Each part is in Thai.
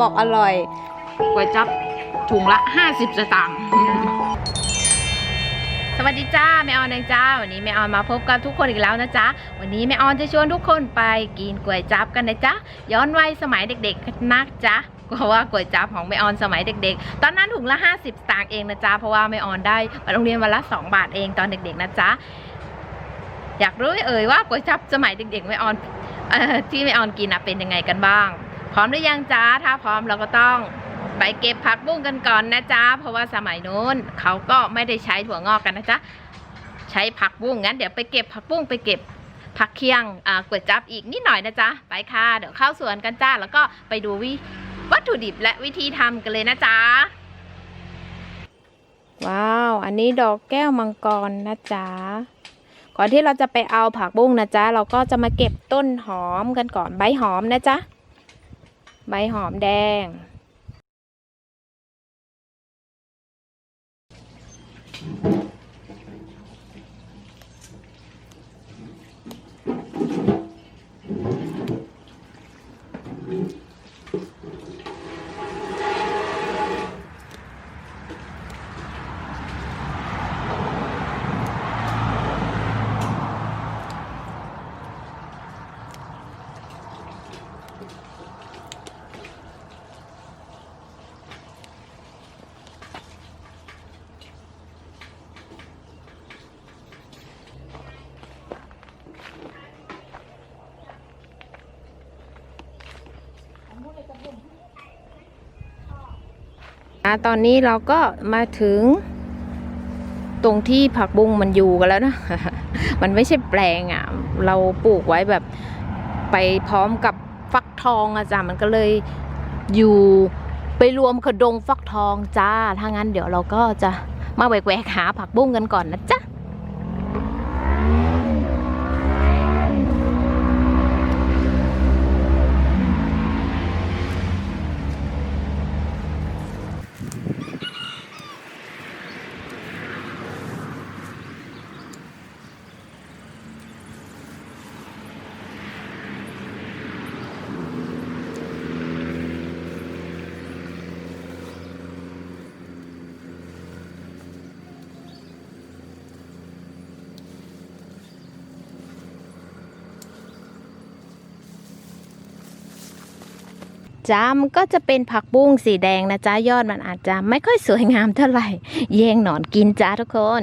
บอกอร่อยก๋วยจับถุงละ 50 สตางค์สวัสดีจ้าแม่ออนเองจ้าวันนี้แม่ออนมาพบกับทุกคนอีกแล้วนะจ๊ะวันนี้แม่ออนจะชวนทุกคนไปกินก๋วยจับกันนะจ๊ะย้อนวัยสมัยเด็กๆนักจ๊ะเพราะว่าก๋วยจับของแม่ออนสมัยเด็ก ๆ ตอนนั้นถุงละ 50 สตางค์เองนะจ๊ะเพราะว่าแม่ออนได้ไปโรงเรียนวันละ2 บาทเองตอนเด็กๆนะจ๊ะอยากรู้เอ่ยว่าก๋วยจับสมัยเด็กๆแม่ออนที่แม่ออนกินเป็นยังไงกันบ้าง พร้อมหรือยังจ๊ะถ้าพร้อมเราก็ต้องไปเก็บผักบุ้งกันก่อนนะจ๊ะ เพราะว่าสมัยนู้นเขาก็ไม่ได้ใช้ถั่วงอกกันนะจ๊ะ ใช้ผักบุ้งงั้นเดี๋ยวไปเก็บผักบุ้งไปเก็บผักเคียงอ่าก๋วยจับอีกนิดหน่อยนะจ๊ะ ไปค่ะ เดี๋ยวเข้าสวนกันจ้า แล้วก็ไปดูวิวัตถุดิบและวิธีทำกันเลยนะจ๊ะ ว้าว อันนี้ดอกแก้วมังกรนะจ๊ะ ก่อนที่เราจะไปเอาผักบุ้งนะจ๊ะ เราก็จะมาเก็บต้นหอมกันก่อนใบหอมนะจ๊ะ ใบหอมแดงอะ ตอนนี้เราก็มาถึง ตรงที่ผักบุ้งมันอยู่กันแล้วนะ มันไม่ใช่แปลงอะ เราปลูกไว้แบบไปพร้อมกับฟักทองอะจ้ะมันก็เลยอยู่ไปรวมกระดงฟักทองจ้า ถ้างั้นเดี๋ยวเราก็จะมาแหวกๆหาผักบุ้งกันก่อนนะจ๊ะ จ้ามันก็จะเป็นผักบุ้งสีแดงนะจ้ายอดมันอาจจะไม่ค่อยสวยงามเท่าไหร่แย่งหนอนกินจ้าทุกคน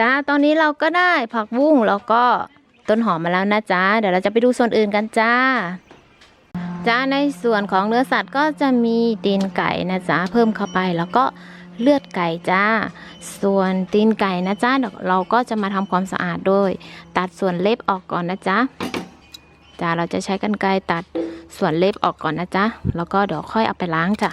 จ้า ตอนนี้เราก็ได้ผักบุ้งแล้วก็ต้นหอมมาแล้วนะจ้า เดี๋ยวเราจะไปดูส่วนอื่นกันจ้า จ้าในส่วนของเนื้อสัตว์ก็จะมีตีนไก่นะจ้าเพิ่มเข้าไปแล้วก็เลือดไก่จ้า ส่วนตีนไก่นะจ้าเราก็จะมาทำความสะอาดโดย ตัดส่วนเล็บออกก่อนนะจ้าจ้าเราจะใช้กรรไกรตัดส่วนเล็บออกก่อนนะจ้าแล้วก็เดี๋ยวค่อยเอาไปล้างจ้ะ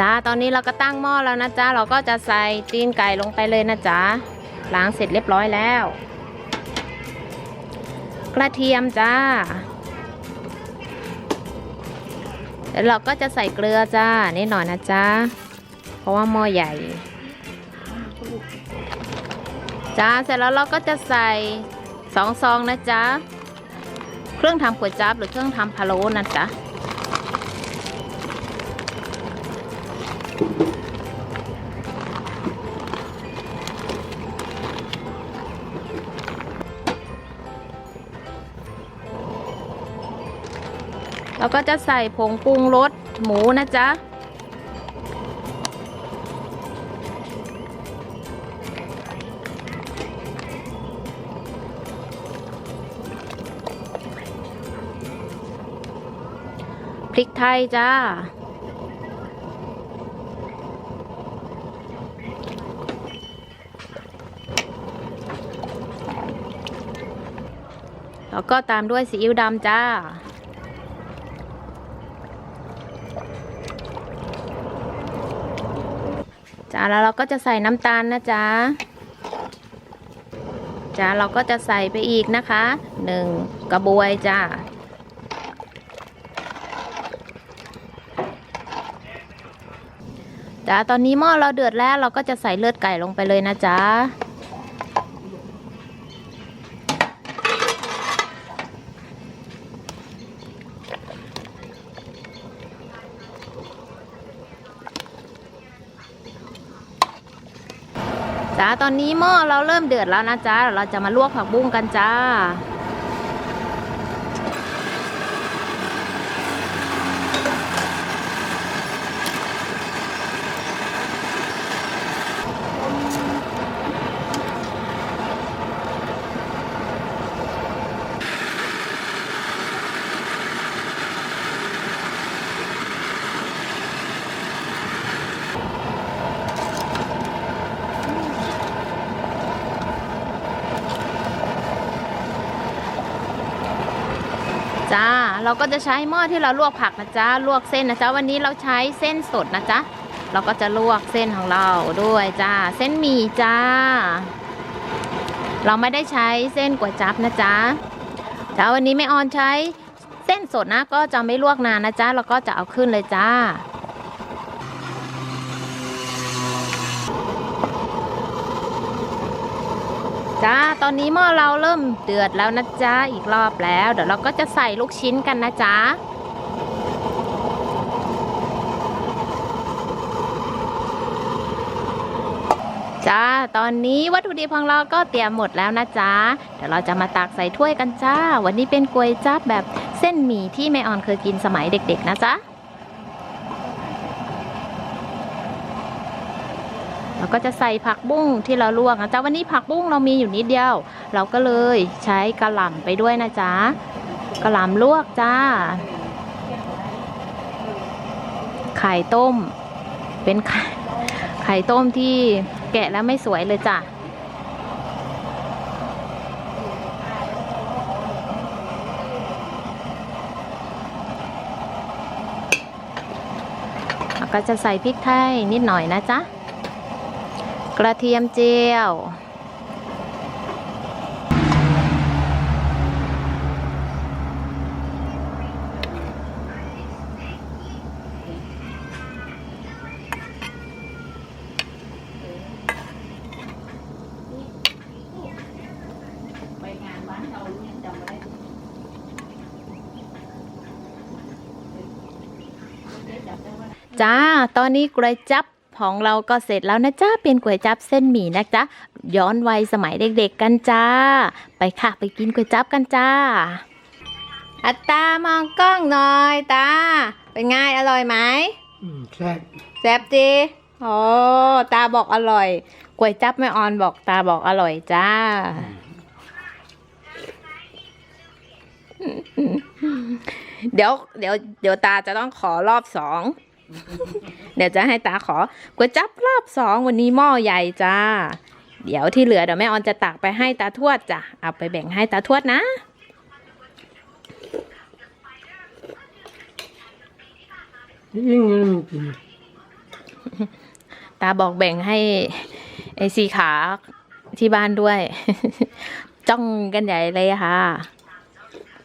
จ้าตอนนี้เราก็ตั้งหม้อแล้วนะจ้าเราก็จะใส่ตีนไก่ลงไปเลยนะจ๊ะล้างเสร็จเรียบร้อยแล้ว กระเทียมจ้าแล้วเราก็จะใส่เกลือจ้านิดหน่อยนะจ๊ะเพราะว่าหม้อใหญ่จ้าเสร็จแล้วเราก็จะใส่สองซองนะจ๊ะเครื่องทำก๋วยจั๊บหรือเครื่องทำพะโล้นะจ๊ะ แล้วก็จะใส่ผงปรุงรสหมูนะจ๊ะ พริกไทยจ้าแล้วก็ตามด้วยซีอิ๊วดำจ้า จ้าแล้วเราก็จะใส่น้ำตาลนะจ๊ะจ้าเราก็จะใส่ไปอีกนะคะหนึ่งกระบวยจ้าจ้าตอนนี้หม้อเราเดือดแล้วเราก็จะใส่เลือดไก่ลงไปเลยนะจ๊ะ ตอนนี้หม้อเราเริ่มเดือดแล้วนะจ๊ะเดี๋ยวเราจะมาลวกผักบุ้งกันจ้า จ้า เราก็จะใช้หม้อที่เราลวกผักนะจ๊ะลวกเส้นนะจ๊ะวันนี้เราใช้เส้นสดนะจ๊ะเราก็จะลวกเส้นของเราด้วยจ้าเส้นหมี่จ้า เราไม่ได้ใช้เส้นก๋วยจั๊บนะจ๊ะจ้าวันนี้ไม่ออนใช้เส้นสดนะก็จะไม่ลวกนานนะจ๊ะเราก็จะเอาขึ้นเลยจ้า จ้าตอนนี้หม้อเราเริ่มเดือดแล้วนะจ๊ะอีกรอบแล้ว เดี๋ยวเราก็จะใส่ลูกชิ้นกันนะจ๊ะจ้าตอนนี้วัตถุดิบของเราก็เตรียมหมดแล้วนะจ๊ะเดี๋ยวเราจะมาตักใส่ถ้วยกันจ้า วันนี้เป็นกวยจับแบบเส้นหมี่ที่แม่ออนเคยกินสมัยเด็ก ๆ นะจ๊ะ เรา ก็จะใส่ผักบุ้งที่เราลวกนะจ๊ะวันนี้ผักบุ้งเรามีอยู่นิดเดียว เราก็เลยใช้กระหล่ำไปด้วยนะจ๊ะกระหล่ำลวกจ้า ไข่ต้ม เป็นไข่ไข่ต้มที่แกะแล้วไม่สวยเลยจ้ะก็จะใส่พริกไทยนิดหน่อยนะจ๊ะ กระเทียมเจียวจ้า ตอนนี้ก๋วยจับ ของเราก็เสร็จแล้วนะจ้าเป็นก๋วยจับเส้นหมี่นะจ๊ะย้อนวัยสมัยเด็กๆกันจ้า ไปค่ะไปกินก๋วยจับกันจ้าอัตตามองกล้องหน่อยตา เป็นไงอร่อยไหมอืมแซ่บแซ่บจีโอ้ตาบอกอร่อยก๋วยจับแม่ออนบอกตาบอกอร่อยจ้าเดี๋ยวเดี๋ยวเดี๋ยวตาจะต้องขอรอบสอง เดี๋ยวจะให้ตาขอก๋วยจับรอบสองวันนี้หม้อใหญ่จ้า เดี๋ยวที่เหลือเดี๋ยวแม่ออนจะตักไปให้ตาทวดจ้ะเอาไปแบ่งให้ตาทวดนะ ยิ่งเงินกินตาบอกแบ่งให้ไอ้สีขาที่บ้านด้วย จ้องกันใหญ่เลยอะค่ะ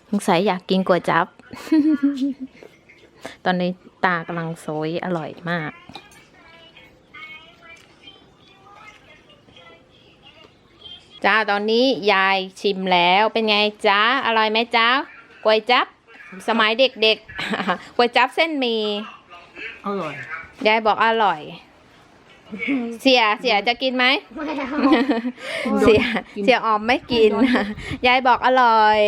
สงสัยอยากกินก๋วยจับ ตอนนี้ตากำลังโซยอร่อยมาก จ้าตอนนี้ยายชิมแล้วเป็นไงจ้าอร่อยไหมจ้ากล้วยจับ สมัยเด็กๆกล้วยจับเส้นหมี อร่อย ยายบอกอร่อย เสียเสียจะกินไหมเสียเสียออมไม่กิน ยายบอกอร่อย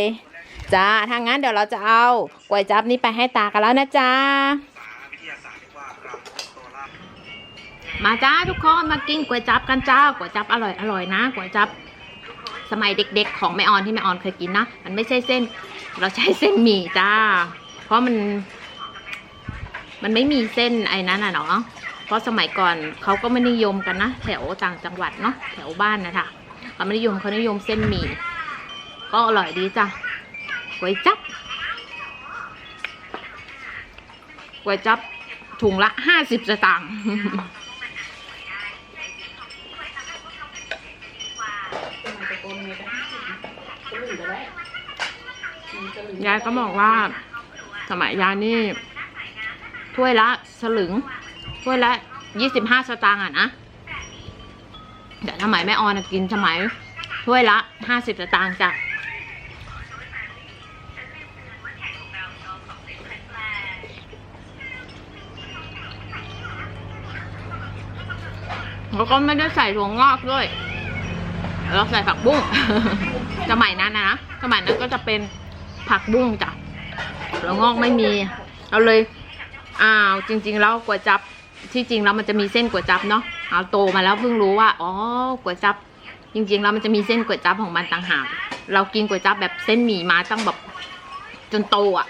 จ้าถ้างั้นเดี๋ยวเราจะเอาก๋วยจับนี้ไปให้ตากันแล้วนะจ้ามาจ้าทุกคนมากินก๋วยจับกันจ้าก๋วยจับอร่อยอร่อยนะก๋วยจับสมัยเด็กๆ ของแม่ออนที่แม่ออนเคยกินนะมันไม่ใช่เส้น เราใช้เส้นหมี่จ้า เพราะมัน มันไม่มีเส้นไอ้นั้นอะเนาะเพราะสมัยก่อนเขาก็ไม่นิยมกันนะแถวต่างจังหวัดเนาะแถวบ้านนะคะเขาไม่นิยมเขานิยมเส้นหมี่ก็อร่อยดีจ้ะ ก๋วยจับก๋วยจับถุงละห้าสิบสตางค์ยายก็บอกว่า สมัยยายนี่ ถ้วยละสลึง ถ้วยละยี่สิบห้าสตางค์อะนะแต่สมัยแม่ออนนะกินสมัย ถ้วยละห้าสิบสตางค์จ้ะ แล้วก็ไม่ได้ใส่ถั่วงอกด้วย เราใส่ผักบุ้ง สมัยนั้นนะ สมัยนั้นก็จะเป็นผักบุ้งจ้ะแล้วงอกไม่มี เราเลย อ้าว จริง ๆ แล้วก๋วยจับ ที่จริงแล้วมันจะมีเส้นก๋วยจับเนาะ เอาโตมาแล้วเพิ่งรู้ว่า อ๋อ ก๋วยจับ จริงๆแล้วมันจะมีเส้นก๋วยจับของมันต่างหาก เรากินก๋วยจับแบบเส้นหมี่มาตั้งแบบจนโตอะ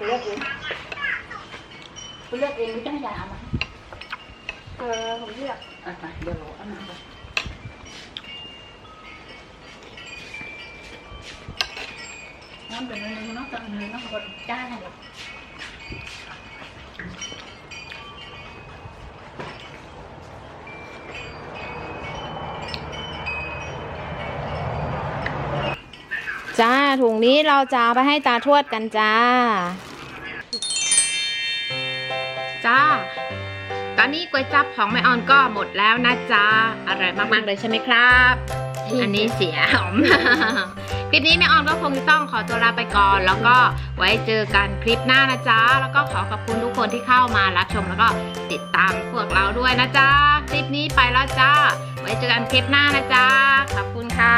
ไปเลือกเองไปเลือกเองไม่ต้องให้ยาเอามาเออผมเลือกอะมาเดี๋ยวเราอามาไปน้ำเป็นอะไรน้ำตังเนื้อน้ำดจ้าเลยจ้าถุงนี้เราจะเอาไปให้ตาทวดกันจ้า จ้า ตอนนี้ก๋วยจับของแม่ออนก็หมดแล้วนะจ๊ะอร่อยมากๆเลยใช่ไหมครับ อันนี้เสียหอมคลิปนี้แม่ออนก็คงจะต้องขอตัวลาไปก่อน แล้วก็ไว้เจอกันคลิปหน้านะจ๊ะ แล้วก็ขอขอบคุณทุกคนที่เข้ามารับชมแล้วก็ติดตามพวกเราด้วยนะจ๊ะ คลิปนี้ไปแล้วจ้า ไว้เจอกันคลิปหน้านะจ๊ะ ขอบคุณค่ะ